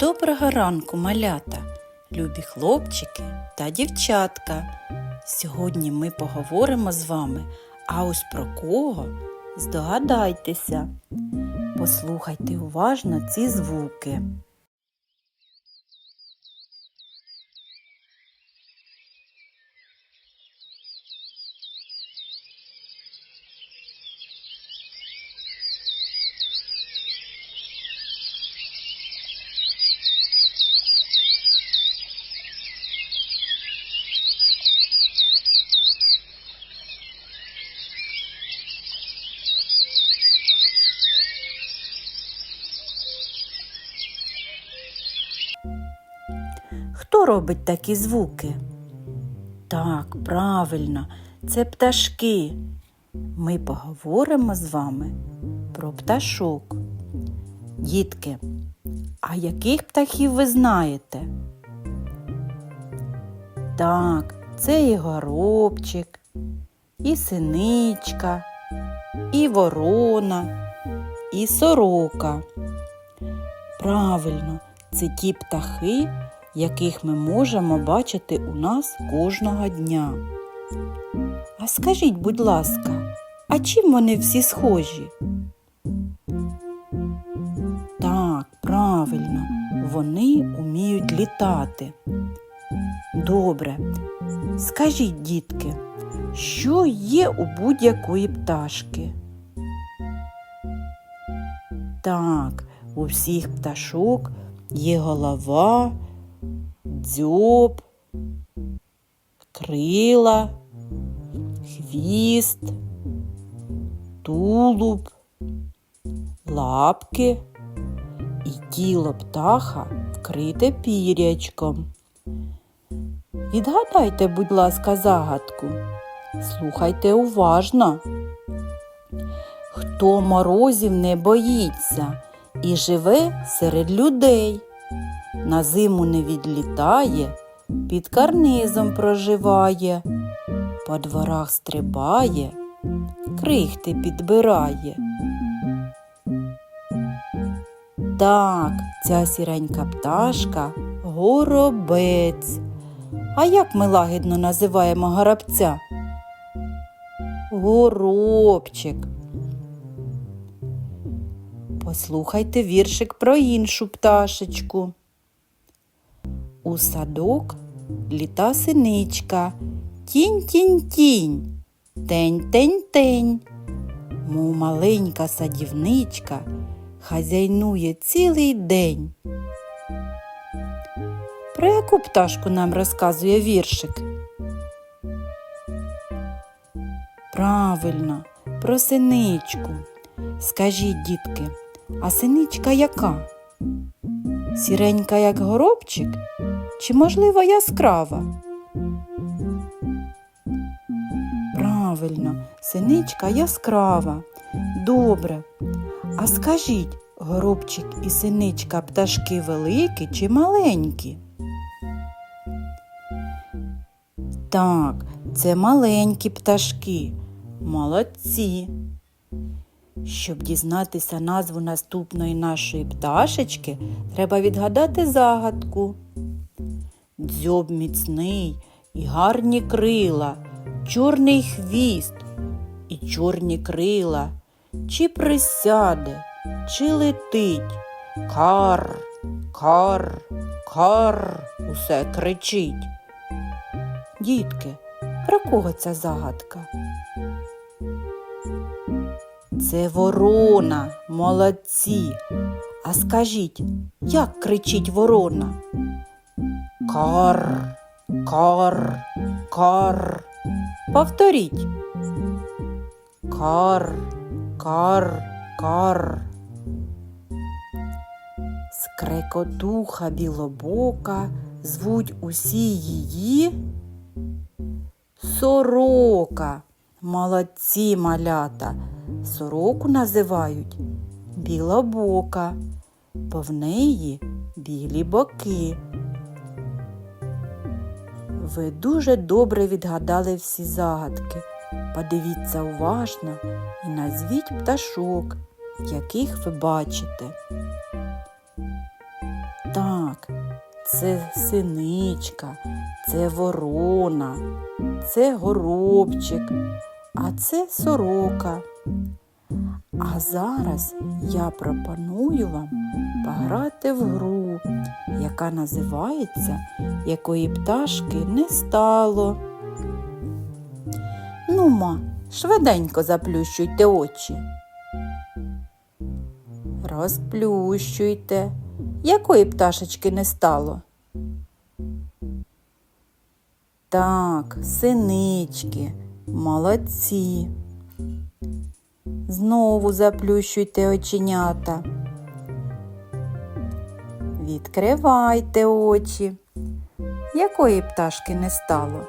Доброго ранку, малята, любі хлопчики та дівчатка. Сьогодні ми поговоримо з вами, а ось про кого здогадайтеся. Послухайте уважно ці звуки. Робить такі звуки? Так, правильно, це пташки. Ми поговоримо з вами про пташок. Дітки, а яких птахів ви знаєте? Так, це і горобчик, і синичка, і ворона, і сорока. Правильно, це ті птахи, яких ми можемо бачити у нас кожного дня. А скажіть, будь ласка, а чим вони всі схожі? Так, правильно, вони уміють літати. Добре. Скажіть, дітки, що є у будь-якої пташки? Так, у всіх пташок є голова, дзьоб, крила, хвіст, тулуб, лапки і тіло птаха вкрите пірячком. Відгадайте, будь ласка, загадку. Слухайте уважно. Хто морозів не боїться і живе серед людей, на зиму не відлітає, під карнизом проживає, по дворах стрибає, крихти підбирає. Так, ця сіренька пташка горобець. А як ми лагідно називаємо горобця? Горобчик. Послухайте віршик про іншу пташечку. У садок літа синичка, тінь-тінь-тінь, тень-тень-тень. Мов маленька садівничка хазяйнує цілий день. Про яку пташку нам розказує віршик? Правильно, про синичку. Скажіть, дітки, а синичка яка? Сіренька, як горобчик, чи, можливо, яскрава? Правильно, синичка яскрава. Добре. А скажіть, горобчик і синичка пташки великі чи маленькі? Так, це маленькі пташки. Молодці. Щоб дізнатися назву наступної нашої пташечки, треба відгадати загадку. Дзьоб міцний і гарні крила, чорний хвіст і чорні крила, чи присяде, чи летить. Кар, кар, кар, усе кричить. Дітки, про кого ця загадка? Це ворона, молодці. А скажіть, як кричить ворона? Кар, кар, кар. Повторіть. Кар, кар, кар. Скрекотуха білобока звуть усі її. Сорока. Молодці малята. Сороку називають білобока, бо в неї білі боки. Ви дуже добре відгадали всі загадки. Подивіться уважно і назвіть пташок, яких ви бачите. Так, це синичка, це ворона, це горобчик, а це сорока. А зараз я пропоную вам пограти в гру, яка називається Якої пташки не стало. Нума, швиденько заплющуйте очі. Розплющуйте. Якої пташечки не стало? Так, синички, молодці. Знову заплющуйте оченята. Відкривайте очі. Якої пташки не стало?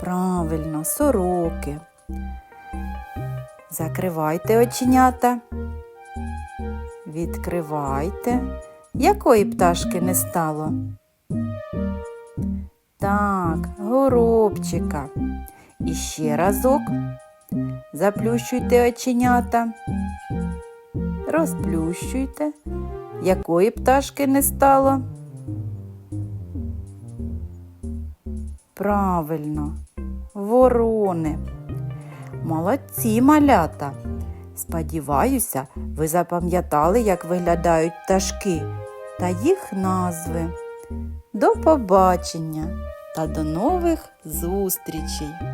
Правильно, сороки. Закривайте оченята. Відкривайте. Якої пташки не стало? Так, горобчика. І ще разок. Заплющуйте оченята. Розплющуйте. Якої пташки не стало? Правильно, ворони. Молодці малята. Сподіваюся, ви запам'ятали, як виглядають пташки та їх назви. До побачення та до нових зустрічей!